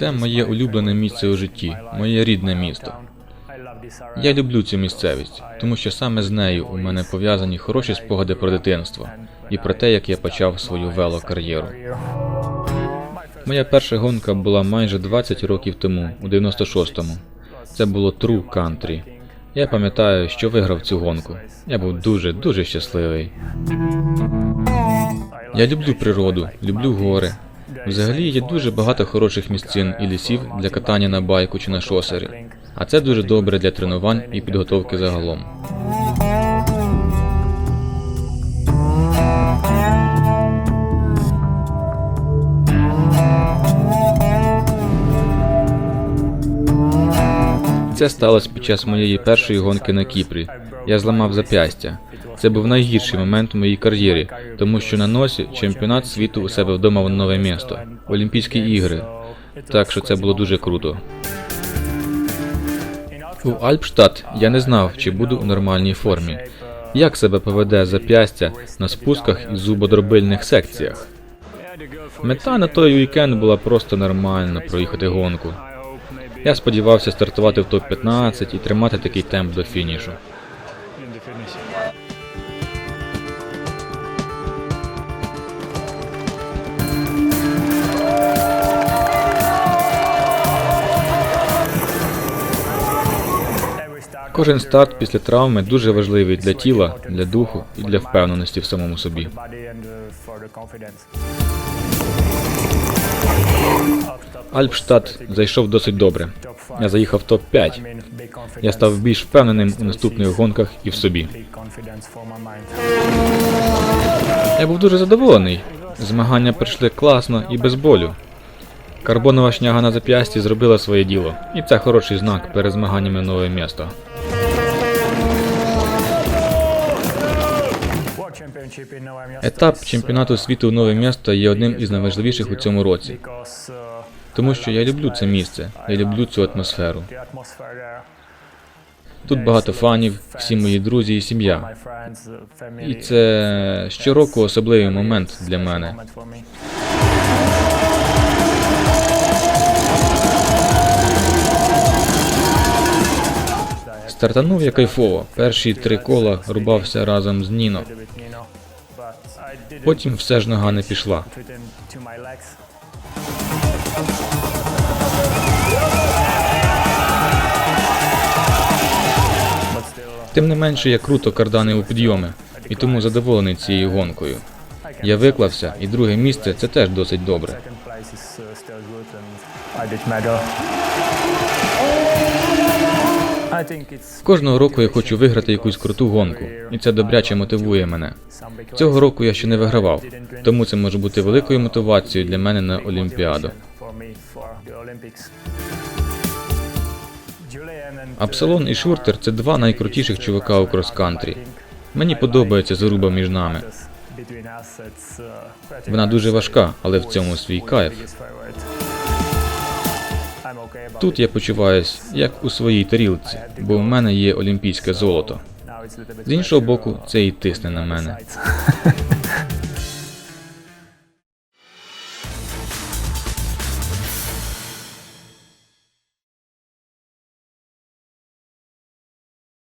Це моє улюблене місце у житті, моє рідне місто. Я люблю цю місцевість, тому що саме з нею у мене пов'язані хороші спогади про дитинство і про те, як я почав свою велокар'єру. Моя перша гонка була майже 20 років тому, у 96-му. Це було True Country. Я пам'ятаю, що виграв цю гонку. Я був дуже, дуже щасливий. Я люблю природу, люблю гори. Взагалі є дуже багато хороших місцин і лісів для катання на байку чи на шосері. А це дуже добре для тренувань і підготовки загалом. Це сталося під час моєї першої гонки на Кіпрі. Я зламав зап'ястя. Це був найгірший момент у моїй кар'єрі, тому що на носі чемпіонат світу у себе вдома в нове місто Олімпійські ігри. Так що це було дуже круто. У Альпштадт я не знав, чи буду у нормальній формі. Як себе поведе зап'ястя на спусках і зубодробильних секціях? Мета на той вікенд була просто нормально проїхати гонку. Я сподівався стартувати в топ-15 і тримати такий темп до фінішу. Кожен старт після травми дуже важливий для тіла, для духу і для впевненості в самому собі. Альпштадт зайшов досить добре. Я заїхав топ-5. Я став більш впевненим у наступних гонках і в собі. Я був дуже задоволений. Змагання пройшли класно і без болю. Карбонова шняга на зап'ясті зробила своє діло, і це хороший знак перед змаганнями нове місто. Етап чемпіонату світу нове місто є одним із найважливіших у цьому році, тому що я люблю це місце, я люблю цю атмосферу. Тут багато фанів, всі мої друзі і сім'я. І це щороку особливий момент для мене. Стартанув я кайфово. Перші три кола рубався разом з Ніно. Потім все ж нога не пішла. Тим не менше, я круто карданив у підйоми, і тому задоволений цією гонкою. Я виклався, і друге місце це теж досить добре. Кожного року я хочу виграти якусь круту гонку, і це добряче мотивує мене. Цього року я ще не вигравав, тому це може бути великою мотивацією для мене на Олімпіаду. Апсалон і Шуртер це два найкрутіших чувака у крос-кантрі. Мені подобається заруба між нами. Вона дуже важка, але в цьому свій кайф. Тут я почуваюсь як у своїй тарілці, бо в мене є олімпійське золото. З іншого боку, це і тисне на мене.